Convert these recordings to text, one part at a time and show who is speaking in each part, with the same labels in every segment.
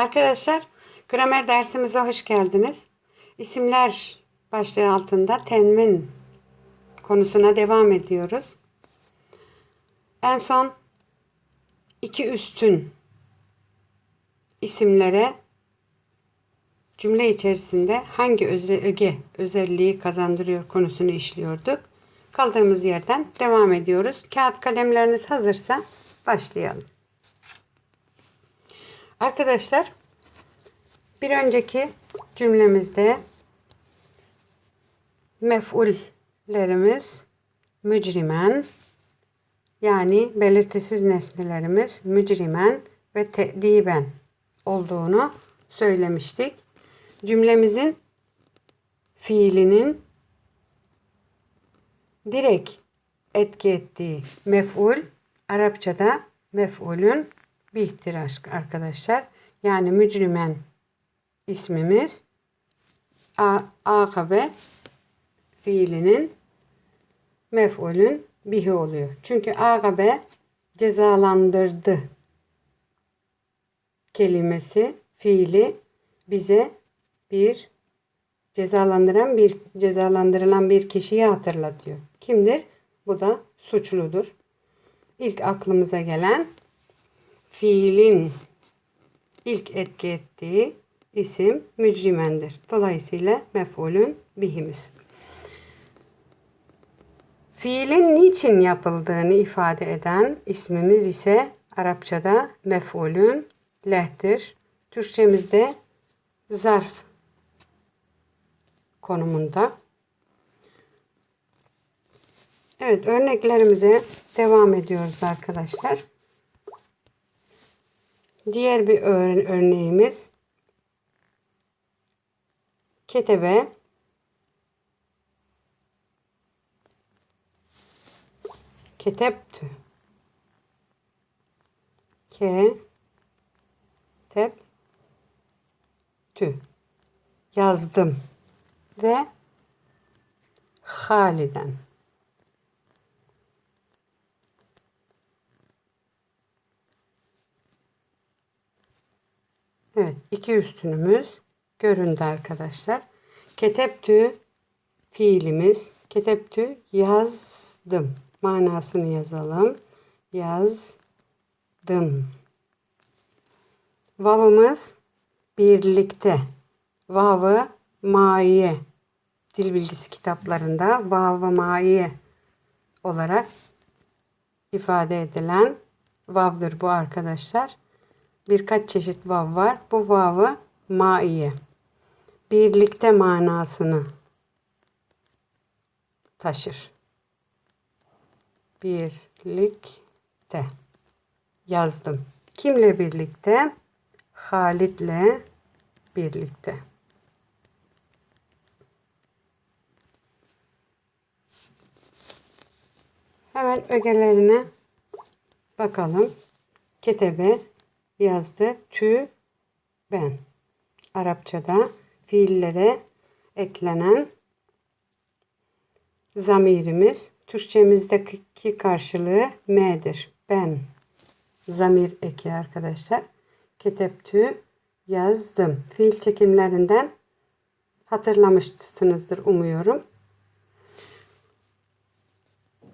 Speaker 1: Arkadaşlar gramer dersimize hoş geldiniz. İsimler başlığı altında tenvin konusuna devam ediyoruz. En son iki üstün isimlere cümle içerisinde hangi öze, öge özelliği kazandırıyor konusunu işliyorduk. Kaldığımız yerden devam ediyoruz. Kağıt kalemleriniz hazırsa başlayalım. Arkadaşlar bir önceki cümlemizde mef'ullerimiz mücrimen yani belirtisiz nesnelerimiz mücrimen ve te'diben olduğunu söylemiştik. Cümlemizin fiilinin direkt etki ettiği mef'ul Arapçada mef'ulün bihtir arkadaşlar. Yani mücrimen ismimiz akabe fiilinin mef'ulün bihi oluyor. Çünkü akabe cezalandırdı kelimesi fiili bize bir cezalandıran bir cezalandırılan bir kişiyi hatırlatıyor. Kimdir? Bu da suçludur. İlk aklımıza gelen fiilin ilk etki ettiği isim mücrimendir. Dolayısıyla mef'ulün bihimiz. Fiilin niçin yapıldığını ifade eden ismimiz ise Arapçada mef'ulün lehtir. Türkçemizde zarf konumunda. Evet örneklerimize devam ediyoruz arkadaşlar. Diğer bir örneğimiz ketebe keteptü ke tep tü. Yazdım. Ve Haliden Evet, iki üstünümüz göründü arkadaşlar. Keteptü fiilimiz. Keteptü yazdım. Manasını yazalım. Yazdım. Vavımız birlikte. Vavı maiye. Dil bilgisi kitaplarında vavı maiye olarak ifade edilen vavdır bu arkadaşlar birkaç çeşit vav var. Bu vavı maiye. Birlikte manasını taşır. Birlikte yazdım. Kimle birlikte? Halit'le birlikte. Hemen ögelerine bakalım. Ketebe yazdı. Tü ben. Arapçada fiillere eklenen zamirimiz Türkçemizdeki karşılığı m'dir. Ben zamir eki arkadaşlar. Keteptü yazdım. Fiil çekimlerinden hatırlamışsınızdır umuyorum.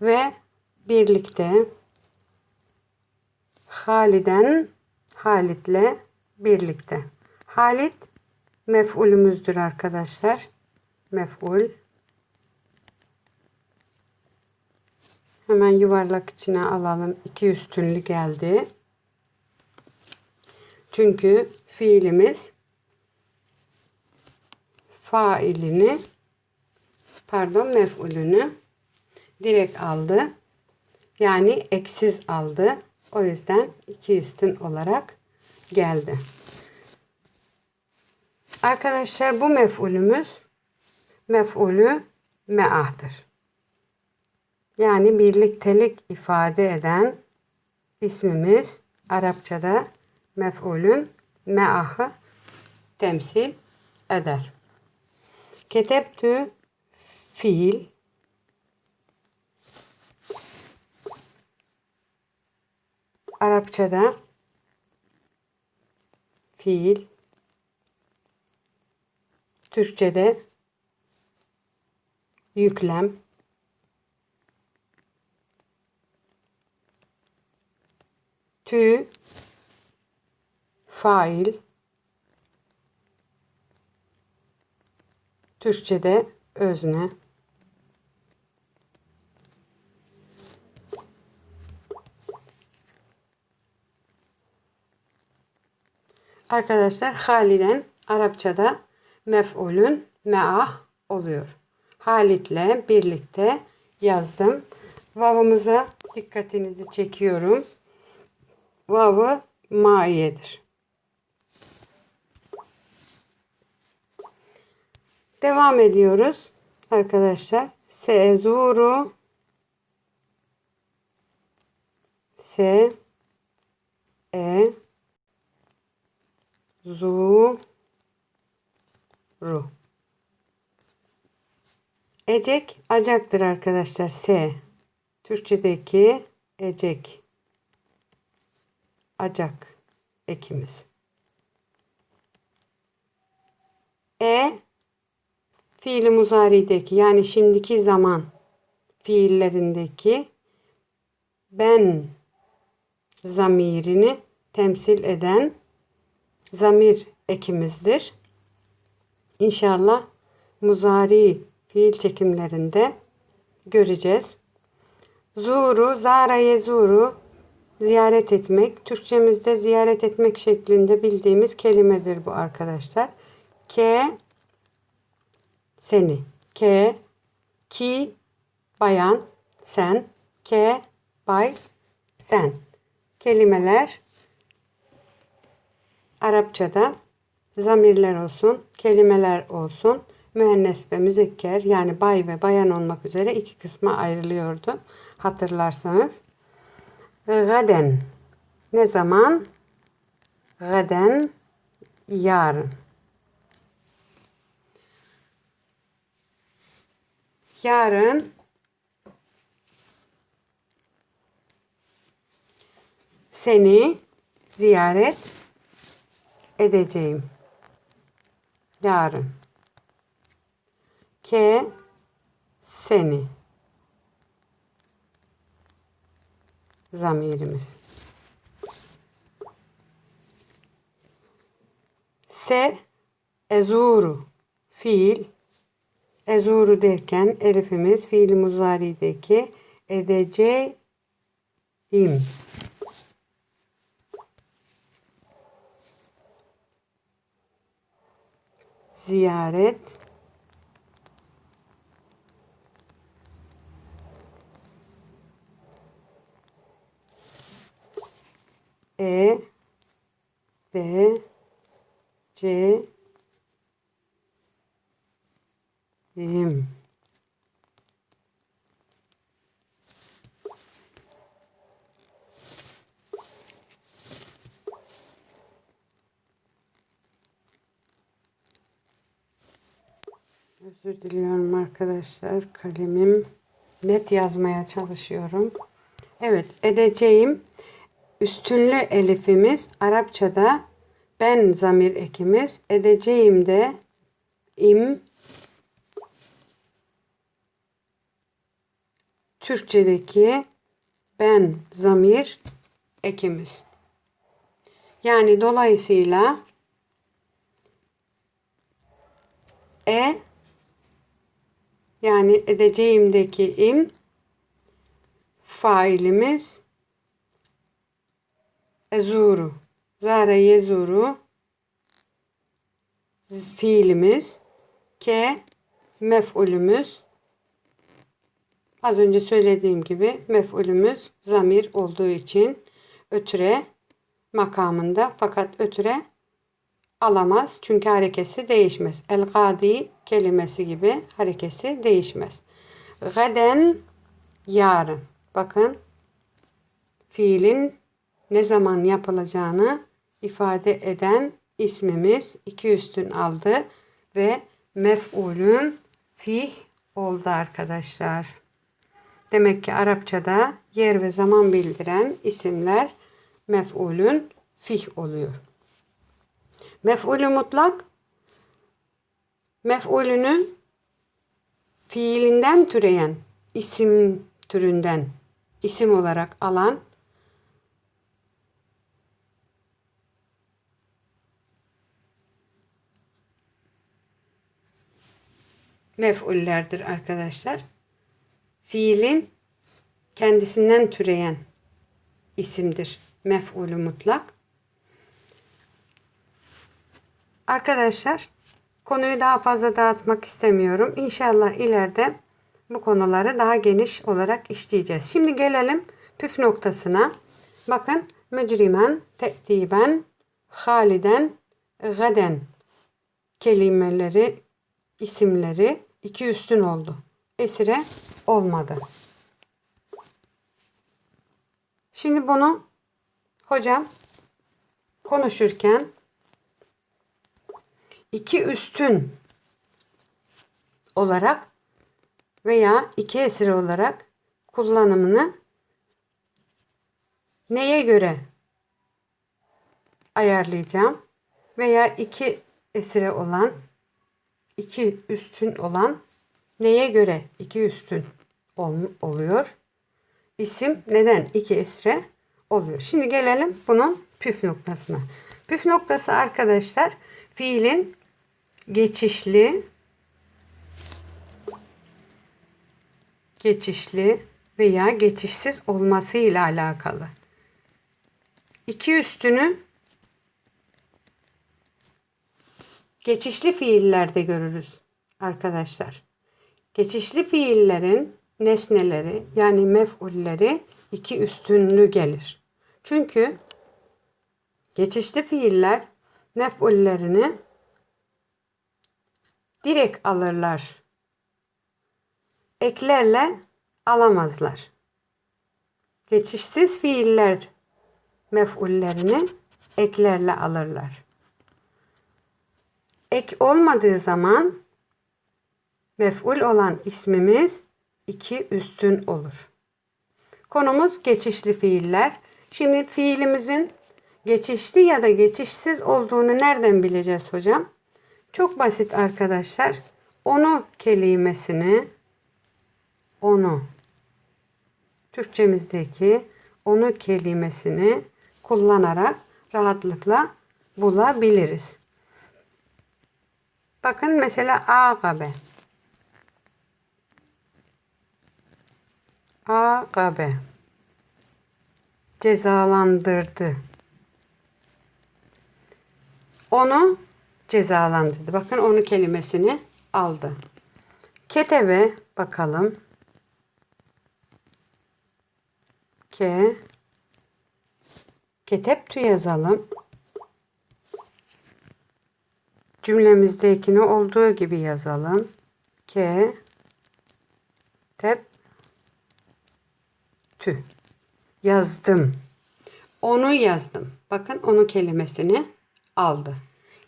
Speaker 1: Ve birlikte Haliden Halit'le birlikte. Halit mef'ulümüzdür arkadaşlar. Mef'ul. Hemen yuvarlak içine alalım. İki üstünlü geldi. Çünkü fiilimiz failini pardon mef'ulünü direkt aldı. Yani eksiz aldı. O yüzden iki üstün olarak geldi. Arkadaşlar bu mef'ulümüz mef'ulü me'ahdır. Yani birliktelik ifade eden ismimiz Arapçada mef'ulün me'ahı temsil eder. Ketebtü fiil Arapçada fiil. Türkçe'de yüklem. Tü fail. Türkçe'de özne. Arkadaşlar haliden Arapçada mef'ulün me'ah oluyor. Halit'le birlikte yazdım. Vav'ımıza dikkatinizi çekiyorum. Vav'ı maiyedir. Devam ediyoruz arkadaşlar. Seezuru Se E Zu Ru Ecek acaktır arkadaşlar. S. Türkçedeki ecek. Acak ekimiz. E fiili muzarideki yani şimdiki zaman fiillerindeki ben zamirini temsil eden zamir ekimizdir. İnşallah muzari fiil çekimlerinde göreceğiz. Zuru, zara yezuru ziyaret etmek. Türkçemizde ziyaret etmek şeklinde bildiğimiz kelimedir bu arkadaşlar. Ke seni. Ke ki bayan sen ke bay sen. Kelimeler Arapçada zamirler olsun, kelimeler olsun, müennes ve müzekker yani bay ve bayan olmak üzere iki kısma ayrılıyordu. Hatırlarsanız. Gaden ne zaman? Gaden yarın. Yarın seni ziyaret edeceğim. Yarın. Ke seni. Zamirimiz. Se ezuru fiil ezuru derken elifimiz fiil muzarideki edeceğim ziyaret E B C İm. Özür diliyorum arkadaşlar. Kalemim net yazmaya çalışıyorum. Evet edeceğim. Üstünlü elifimiz Arapçada ben zamir ekimiz. Edeceğim de im Türkçedeki ben zamir ekimiz. Yani dolayısıyla e yani edeceğimdeki im failimiz ezuru. Zara yezuru fiilimiz ke mef'ulümüz az önce söylediğim gibi mef'ulümüz zamir olduğu için ötüre makamında fakat ötüre alamaz. Çünkü harekesi değişmez. El gadi kelimesi gibi harekesi değişmez. Gaden yarın. Bakın fiilin ne zaman yapılacağını ifade eden ismimiz iki üstün aldı ve mef'ulün fih oldu arkadaşlar. Demek ki Arapçada yer ve zaman bildiren isimler mef'ulün fih oluyor. Mef'ulü mutlak mef'ulünü fiilinden türeyen isim türünden isim olarak alan mef'ullerdir arkadaşlar. Fiilin kendisinden türeyen isimdir. Mef'ulü mutlak. Arkadaşlar konuyu daha fazla dağıtmak istemiyorum. İnşallah ileride bu konuları daha geniş olarak işleyeceğiz. Şimdi gelelim püf noktasına. Bakın mücrimen, te'diben, haliden, gaden kelimeleri, isimleri iki üstün oldu. Esire olmadı. Şimdi bunu hocam konuşurken iki üstün olarak veya iki esire olarak kullanımını neye göre ayarlayacağım veya iki esire olan iki üstün olan neye göre iki üstün ol- oluyor? İsim neden iki esre oluyor? Şimdi gelelim bunun püf noktasına. Püf noktası arkadaşlar fiilin geçişli geçişli veya geçişsiz olması ile alakalı. İki üstünü geçişli fiillerde görürüz arkadaşlar. Geçişli fiillerin nesneleri yani mef'ulleri iki üstünlü gelir. Çünkü geçişli fiiller mef'ullerini direkt alırlar. Eklerle alamazlar. Geçişsiz fiiller mef'ullerini eklerle alırlar. Ek olmadığı zaman mef'ul olan ismimiz iki üstün olur. Konumuz geçişli fiiller. Şimdi fiilimizin geçişli ya da geçişsiz olduğunu nereden bileceğiz hocam? Çok basit arkadaşlar. Onu kelimesini onu Türkçemizdeki onu kelimesini kullanarak rahatlıkla bulabiliriz. Bakın mesela agabe. Agabe. Cezalandırdı. Onu cezalandırdı. Bakın onu kelimesini aldı. Ketebe bakalım. Ke Keteptü yazalım. Cümlemizdekini olduğu gibi yazalım. Ke tep tü yazdım. Onu yazdım. Bakın onu kelimesini aldı.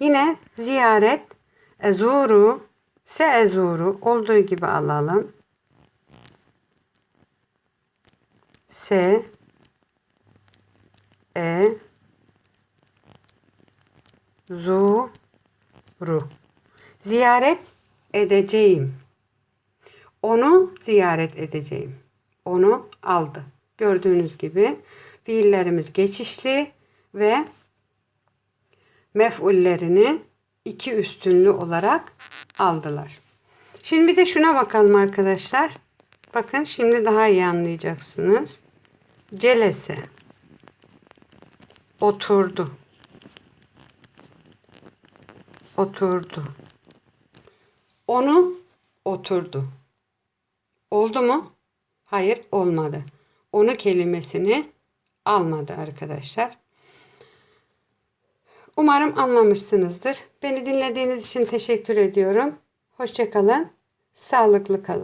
Speaker 1: Yine ziyaret ezuru se ezuru olduğu gibi alalım. Se e zu. Ziyaret edeceğim. Onu ziyaret edeceğim. Onu aldı. Gördüğünüz gibi fiillerimiz geçişli ve mef'ullerini iki üstünlü olarak aldılar. Şimdi bir de şuna bakalım arkadaşlar. Bakın şimdi daha iyi anlayacaksınız. Celese oturdu. Oturdu. Onu oturdu. Oldu mu? Hayır olmadı. Onu kelimesini almadı arkadaşlar. Umarım anlamışsınızdır. Beni dinlediğiniz için teşekkür ediyorum. Hoşçakalın. Sağlıklı kalın.